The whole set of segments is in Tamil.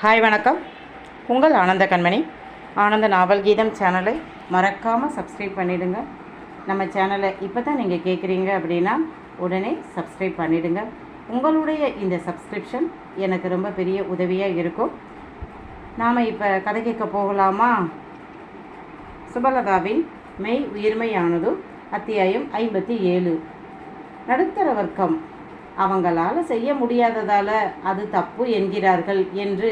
ஹாய் வணக்கம். உங்கள் ஆனந்த கண்மணி. ஆனந்த நாவல் கீதம் சேனலை மறக்காமல் சப்ஸ்கிரைப் பண்ணிவிடுங்க நம்ம சேனலை இப்போ தான் நீங்கள் கேட்குறீங்க அப்படின்னா உடனே சப்ஸ்கிரைப் பண்ணிவிடுங்க உங்களுடைய இந்த சப்ஸ்கிரிப்ஷன் எனக்கு ரொம்ப பெரிய உதவியாக இருக்கும். நாம் இப்போ கதை கேட்க போகலாமா? சுபலதாவின் மெய் உயிர்மையானதும் அத்தியாயம் ஐம்பத்தி ஏழு. நடுத்தர வர்க்கம். அவங்களால செய்ய முடியாததால அது தப்பு என்கிறார்கள் என்று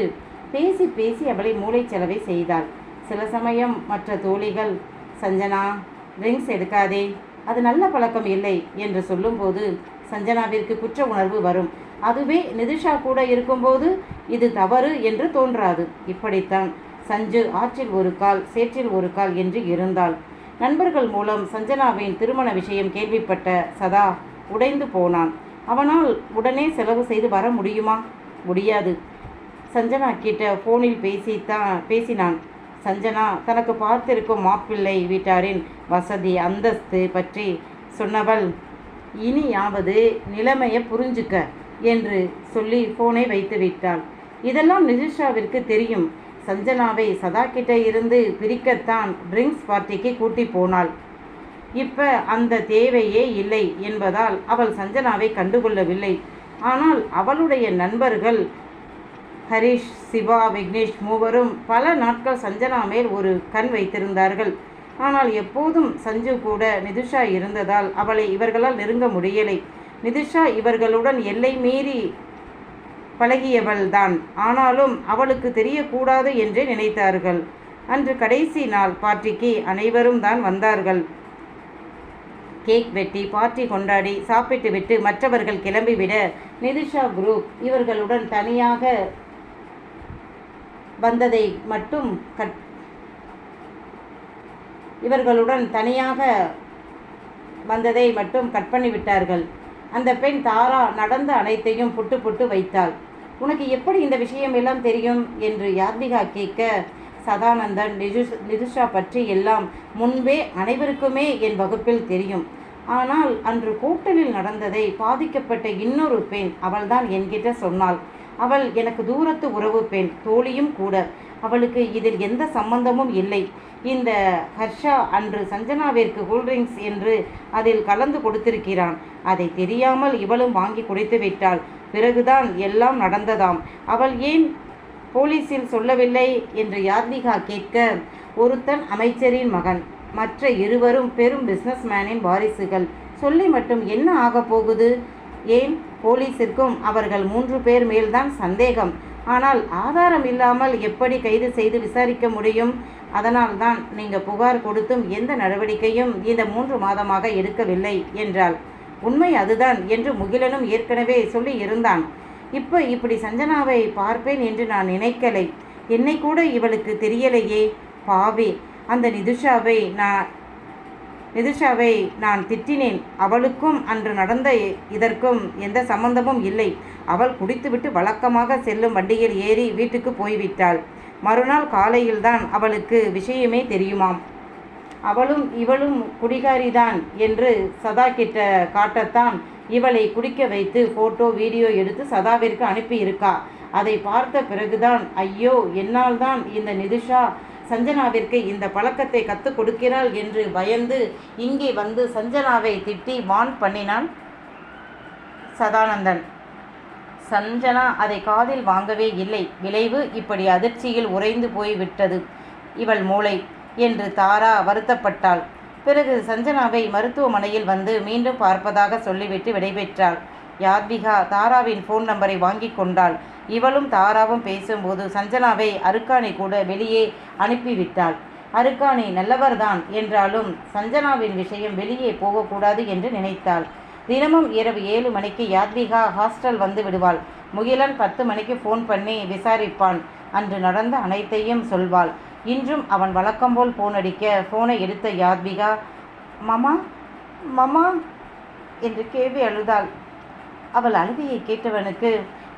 பேசி பேசி அவளை மூளைச்சலவை செய்தாள். சில சமயம் மற்ற தோழிகள் சஞ்சனா ட்ரிங்க்ஸ் எடுக்காதே அது நல்ல பழக்கம் இல்லை என்று சொல்லும்போது சஞ்சனாவிற்கு குற்ற உணர்வு வரும். அதுவே நிதிஷா கூட இருக்கும்போது இது தவறு என்று தோன்றாது. இப்படித்தான் சஞ்சு ஆற்றில் ஒரு கால் சேற்றில் ஒரு கால் என்று இருந்தாள். நண்பர்கள் மூலம் சஞ்சனாவின் திருமண விஷயம் கேள்விப்பட்ட சதா உடைந்து போனான். அவனால் உடனே செலவு செய்து வர முடியுமா? முடியாது. சஞ்சனா கிட்ட ஃபோனில் பேசித்தான் பேசினான். சஞ்சனா தனக்கு பார்த்திருக்கும் மாப்பிள்ளை வீட்டாரின் வசதி அந்தஸ்து பற்றி சொன்னவள் இனியாவது நிலைமையை புரிஞ்சுக்க என்று சொல்லி ஃபோனை வைத்து விட்டாள். இதெல்லாம் நிதிஷாவிற்கு தெரியும். சஞ்சனாவை சதா கிட்ட இருந்து பிரிக்கத்தான் ட்ரிங்க்ஸ் பார்ட்டிக்கு கூட்டி போனாள். இப்ப அந்த தேவையே இல்லை என்பதால் அவள் சஞ்சனாவை கண்டுகொள்ளவில்லை. ஆனால் அவளுடைய நண்பர்கள் ஹரிஷ் சிவா விக்னேஷ் மூவரும் பல நாட்கள் சஞ்சனா மேல் ஒரு கண் வைத்திருந்தார்கள். ஆனால் எப்போதும் சஞ்சு கூட நிதிஷா இருந்ததால் அவளை இவர்களால் நெருங்க முடியலை. நிதிஷா இவர்களுடன் எல்லை மீறி பழகியவள்தான் ஆனாலும் அவளுக்கு தெரியக்கூடாது என்றே நினைத்தார்கள். அன்று கடைசி நாள் பார்ட்டிக்கு அனைவரும் தான் வந்தார்கள். கேக் வெட்டி பார்ட்டி கொண்டாடி சாப்பிட்டுவிட்டு மற்றவர்கள் கிளம்பிவிட நிதிஷா குரூப் இவர்களுடன் தனியாக வந்ததை மட்டும் கட் இவர்களுடன் தனியாக வந்ததை மட்டும் கட் பண்ணிவிட்டார்கள் அந்த பெண் தாரா நடந்த அனைத்தையும் புட்டு புட்டு வைத்தாள். உனக்கு எப்படி இந்த விஷயம் எல்லாம் தெரியும்? என்று யாத்விகா கேட்க சதானந்தன் நிதுஷ் நிதுஷா பற்றி எல்லாம் முன்பே அனைவருக்குமே என் வகுப்பில் தெரியும். ஆனால் அன்று கூட்டலில் நடந்ததை பாதிக்கப்பட்ட இன்னொரு பெண் அவள்தான் என்கிட்ட சொன்னாள். அவள் எனக்கு தூரத்து உறவு பெண் தோழியும் கூட. அவளுக்கு இதில் எந்த சம்பந்தமும் இல்லை. இந்த ஹர்ஷா அன்று சஞ்சனாவிற்கு கூல்ட்ரிங்க்ஸ் என்று அதில் கலந்து கொடுத்திருக்கிறான். அதை தெரியாமல் இவளும் வாங்கி குடித்து விட்டாள். பிறகுதான் எல்லாம் நடந்ததாம். அவள் ஏன் போலீஸில் சொல்லவில்லை? என்று யாத்விகா கேட்க ஒருத்தன் அமைச்சரின் மகன். மற்ற இருவரும் பெரும் பிஸ்னஸ்மேனின் வாரிசுகள். சொல்லி மட்டும் என்ன ஆகப் போகுது? ஏன்? போலீஸிற்கும் அவர்கள் மூன்று பேர் மேல்தான் சந்தேகம். ஆனால் ஆதாரம் இல்லாமல் எப்படி கைது செய்து விசாரிக்க முடியும்? அதனால்தான் நீங்கள் புகார் கொடுத்தும் எந்த நடவடிக்கையும் இந்த மூன்று மாதமாக எடுக்கவில்லை என்றாள். உண்மை அதுதான் என்று முகிலனும் ஏற்கனவே சொல்லி இருந்தான் இப்போ இப்படி சஞ்சனாவை பார்ப்பேன் என்று நான் நினைக்கலை. என்னை கூட இவளுக்கு தெரியலையே. பாவி. அந்த நிதுஷாவை நான் நிதுஷாவை நான் திட்டினேன். அவளுக்கும் அன்று நடந்த இதற்கும் எந்த சம்பந்தமும் இல்லை. அவள் குடித்துவிட்டு வழக்கமாக செல்லும் வண்டியில் ஏறி வீட்டுக்கு போய்விட்டாள். மறுநாள் காலையில்தான் அவளுக்கு விஷயமே தெரியுமாம். அவளும் இவளும் குடிகாரிதான் என்று சதா கிட்ட காட்டத்தான் இவளை குடிக்க வைத்து ஃபோட்டோ வீடியோ எடுத்து சதாவிற்கு அனுப்பியிருக்கா. அதை பார்த்த பிறகுதான் ஐயோ என்னால் தான் இந்த நிதிஷா சஞ்சனாவிற்கு இந்த பழக்கத்தை கற்றுக் கொடுக்கிறாள் என்று பயந்து இங்கே வந்து சஞ்சனாவை திட்டி வான் பண்ணினான் சதானந்தன். சஞ்சனா அதை காதில் வாங்கவே இல்லை. விளைவு இப்படி அதிர்ச்சியில் உறைந்து போய்விட்டது. இவள் மூளை என்று தாரா வருத்தப்பட்டாள். பிறகு சஞ்சனாவை மருத்துவமனையில் வந்து மீண்டும் பார்ப்பதாக சொல்லிவிட்டு விடைபெற்றாள். யாத்விகா தாராவின் ஃபோன் நம்பரை வாங்கி கொண்டாள். இவளும் தாராவும் பேசும்போது சஞ்சனாவை அருக்காணி கூட வெளியே அனுப்பிவிட்டாள். அருக்காணி நல்லவர்தான் என்றாலும் சஞ்சனாவின் விஷயம் வெளியே போகக்கூடாது என்று நினைத்தாள். தினமும் இரவு ஏழு மணிக்கு யாத்விகா ஹாஸ்டல் வந்து விடுவாள். முகிலன் பத்து மணிக்கு ஃபோன் பண்ணி விசாரிப்பான். அன்று நடந்த அனைத்தையும் சொல்வாள். இன்றும் அவன் வழக்கம்போல் ஃபோன் அடிக்க ஃபோனை எடுத்த யாத்விகா மாமா மாமா என்று கேள்வி அழுதாள். அவள் அழுகையை கேட்டவனுக்கு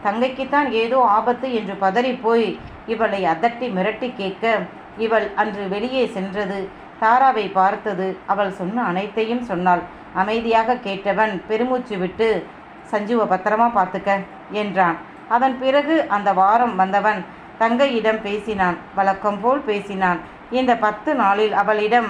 தங்கைக்குத்தான் ஏதோ ஆபத்து என்று பதறிப்போய் இவளை அதட்டி மிரட்டி கேட்க இவள் அன்று வெளியே சென்றது. தாராவை பார்த்தது. அவள் சொன்ன அனைத்தையும் சொன்னாள். அமைதியாக கேட்டவன் பெருமூச்சு விட்டு சஞ்சுவை பத்திரமா பார்த்துக்க என்றான். அதன் பிறகு அந்த வாரம் வந்தவன் தங்கையிடம் பேசினான். வழக்கம் போல் பேசினான். இந்த பத்து நாளில் அவளிடம்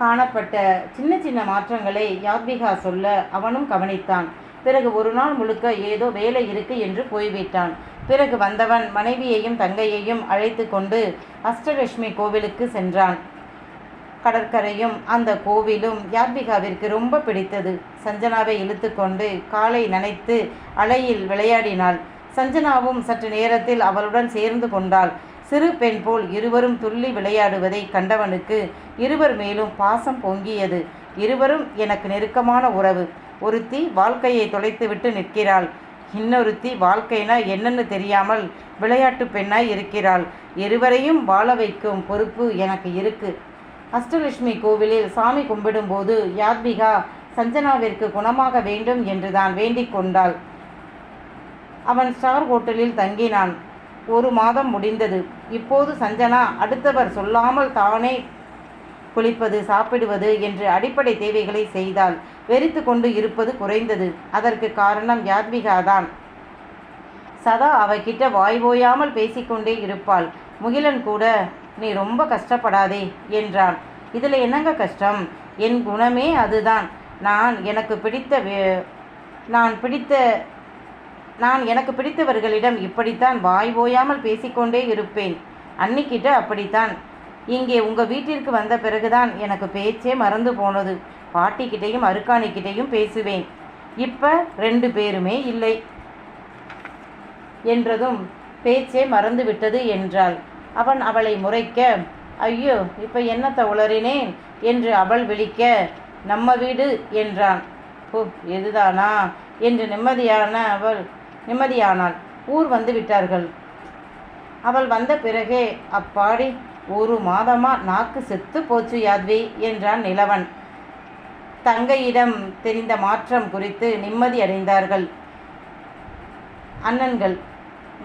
காணப்பட்ட சின்ன சின்ன மாற்றங்களை யாத்விகா சொல்ல அவனும் கவனித்தான். பிறகு ஒரு நாள் முழுக்க ஏதோ வேலை இருக்கு என்று போய்விட்டான். பிறகு வந்தவன் மனைவியையும் தங்கையையும் அழைத்து கொண்டு அஷ்டலட்சுமி கோவிலுக்கு சென்றான். கடற்கரையும் அந்த கோவிலும் யாத்விகாவிற்கு ரொம்ப பிடித்தது. சஞ்சனாவை இழுத்துக்கொண்டு காலை நனைத்து அலையில் விளையாடினாள். சஞ்சனாவும் சற்று நேரத்தில் அவளுடன் சேர்ந்து கொண்டாள். சிறு பெண் போல் இருவரும் துள்ளி விளையாடுவதை கண்டவனுக்கு இருவர் மேலும் பாசம் பொங்கியது. இருவரும் எனக்கு நெருக்கமான உறவு. ஒருத்தி வாழ்க்கையை தொலைத்துவிட்டு நிற்கிறாள். இன்னொருத்தி வாழ்க்கைனா என்னன்னு தெரியாமல் விளையாட்டு பெண்ணாய் இருக்கிறாள். இருவரையும் வாழ வைக்கும் பொறுப்பு எனக்கு இருக்கு. அஷ்டலட்சுமி கோவிலில் சாமி கும்பிடும்போது யாத்விகா சஞ்சனாவிற்கு குணமாக வேண்டும் என்று தான் வேண்டிக் கொண்டாள். அவன் ஸ்டார் ஹோட்டலில் தங்கினான். ஒரு மாதம் முடிந்தது. இப்போது சஞ்சனா அடுத்தவர் சொல்லாமல் தானே குளிப்பது சாப்பிடுவது என்று அடிப்படை தேவைகளை செய்தால் வெறித்து கொண்டு இருப்பது குறைந்தது. அதற்கு காரணம் யாத்விகா தான். சதா அவகிட்ட வாய் ஓயாமல் பேசிக்கொண்டே இருப்பாள். முகிலன் கூட நீ ரொம்ப கஷ்டப்படாதே என்றான். இதில் என்னங்க கஷ்டம்? என் குணமே அதுதான். நான் எனக்கு பிடித்த வே- நான் பிடித்த நான் எனக்கு பிடித்தவர்களிடம் இப்படித்தான் வாய் ஓயாமல் பேசிக்கொண்டே இருப்பேன். அன்னிக்கிட்ட அப்படித்தான். இங்கே உங்கள் வீட்டிற்கு வந்த பிறகுதான் எனக்கு பேச்சே மறந்து போனது. பாட்டிக்கிட்டேயும் அருக்காணிக்கிட்டேயும் பேசுவேன். இப்போ ரெண்டு பேருமே இல்லை. என்றதும் பேச்சே மறந்து விட்டது என்றாள். அவன் அவளை முறைக்க ஐயோ இப்போ என்னத்தை உளறினேன்? என்று அவள் விழிக்க நம்ம வீடு என்றான். ஓ எதுதானா? என்று நிம்மதியான அவள் நிம்மதியானாள். ஊர் வந்து விட்டார்கள். அவள் வந்த பிறகே அப்பாடி ஒரு மாதமா நாக்கு செத்து போச்சு யாத்வி என்றான் நிலவன். தங்கையிடம் தெரிந்த மாற்றம் குறித்து நிம்மதி அடைந்தார்கள். அண்ணன்கள்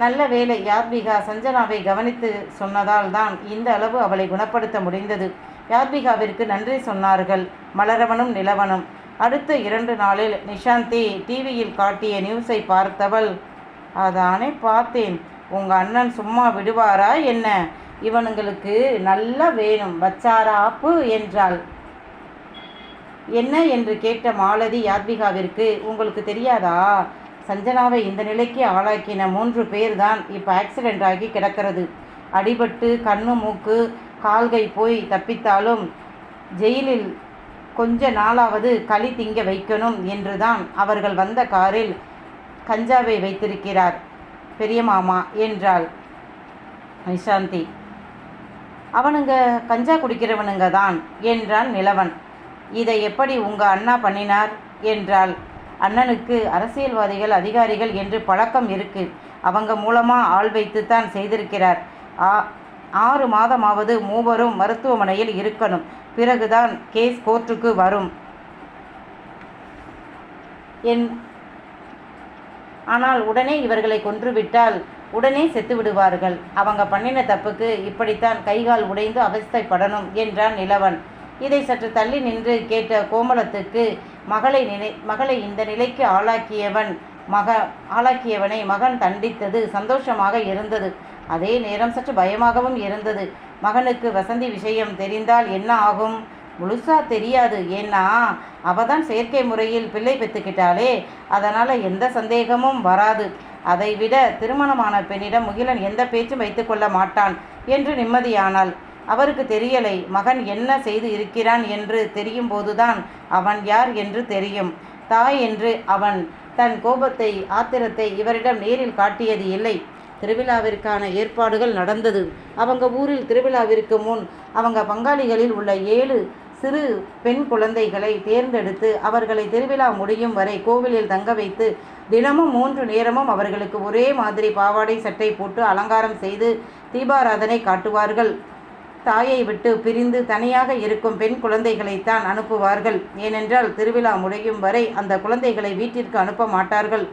நல்ல வேலை யாத்விகா சஞ்சனாவை கவனித்து சொன்னதால் தான் இந்த அளவு அவளை குணப்படுத்த முடிந்தது. யாத்விகாவிற்கு நன்றி சொன்னார்கள் மலரவனும் நிலவனும். அடுத்த இரண்டு நாளில் நிஷாந்தி டிவியில் காட்டிய நியூஸை பார்த்தவள் அதானே பார்த்தேன். உங்கள் அண்ணன் சும்மா விடுவாரா என்ன? இவனுங்களுக்கு நல்லா வேணும். வச்சாராப்பு என்றாள். என்ன என்று கேட்ட மாலதி யாத்விகாவிற்கு உங்களுக்கு தெரியாதா? சஞ்சனாவை இந்த நிலைக்கு ஆளாக்கின மூன்று பேர் தான் இப்போ ஆக்சிடென்ட் ஆகி கிடக்கிறது. அடிபட்டு கண்ணு மூக்கு கால்கை போய் தப்பித்தாலும் ஜெயிலில் கொஞ்ச நாளாவது களி திங்க வைக்கணும் என்றுதான் அவர்கள் வந்த காரில் கஞ்சாவை வைத்திருக்கிறார். பெரிய மாமா என்றாள். நிஷாந்தி அவனுங்க கஞ்சா குடிக்கிறவனுங்க தான் என்றான் நிலவன். இதை எப்படி உங்க அண்ணா பண்ணினார்? என்றாள். அண்ணனுக்கு அரசியல்வாதிகள் அதிகாரிகள் என்று பழக்கம் இருக்கு. அவங்க மூலமா ஆள் வைத்துத்தான் செய்திருக்கிறார். ஆ ஆறு மாதமாவது மூவரும் மருத்துவமனையில் இருக்கணும். பிறகுதான் கேஸ் கோர்ட்டுக்கு வரும். என் ஆனால் உடனே இவர்களை கொன்றுவிட்டால் உடனே செத்து விடுவார்கள். அவங்க பண்ணின தப்புக்கு இப்படித்தான் கைகால் உடைந்து அவஸ்தைப்படணும் என்றான் நிலவன். இதை சற்று தள்ளி நின்று கேட்ட கோமலத்துக்கு மகளை நினை மகளை இந்த நிலைக்கு ஆளாக்கியவன் மக ஆளாக்கியவனை மகன் தண்டித்தது சந்தோஷமாக இருந்தது. அதே நேரம் சற்று பயமாகவும் இருந்தது. மகனுக்கு வசந்தி விஷயம் தெரிந்தால் என்ன ஆகும்? முழுசா தெரியாது. ஏன்னா அவ தான் செயற்கை முறையில் பிள்ளை பெற்றுக்கிட்டாலே அதனால் எந்த சந்தேகமும் வராது. அதைவிட திருமணமான பெண்ணிடம் முகிலன் எந்த பேச்சும் வைத்துக்கொள்ள மாட்டான் என்று நிம்மதியானாள். அவருக்கு தெரியலை மகன் என்ன செய்து இருக்கிறான் என்று தெரியும் போதுதான் அவன் யார் என்று தெரியும். தாய் என்று அவன் தன் கோபத்தை ஆத்திரத்தை இவரிடம் நேரில் காட்டியது இல்லை. திருவிழாவிற்கான ஏற்பாடுகள் நடந்தது. அவங்க ஊரில் திருவிழாவிற்கு முன் அவங்க பங்காளிகளில் உள்ள ஏழு சிறு பெண் குழந்தைகளை தேர்ந்தெடுத்து அவர்களை திருவிழா முடியும் வரை கோவிலில் தங்க வைத்து தினமும் மூன்று நேரமும் அவர்களுக்கு ஒரே மாதிரி பாவாடை சட்டை போட்டு அலங்காரம் செய்து தீபாராதனை காட்டுவார்கள். தாயை விட்டு பிரிந்து தனியாக இருக்கும் பெண் குழந்தைகளைத்தான் அனுப்புவார்கள். ஏனென்றால் திருவிழா முடியும் வரை அந்த குழந்தைகளை வீட்டிற்கு அனுப்ப மாட்டார்கள்.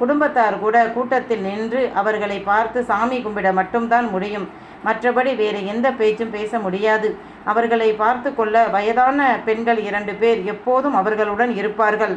குடும்பத்தார் கூட கூட்டத்தில் நின்று அவர்களை பார்த்து சாமி கும்பிட மட்டும்தான் முடியும். மற்றபடி வேறு எந்த பேச்சும் பேச முடியாது. அவர்களை பார்த்து கொள்ள வயதான பெண்கள் இரண்டு பேர் எப்போதும் அவர்களுடன் இருப்பார்கள்.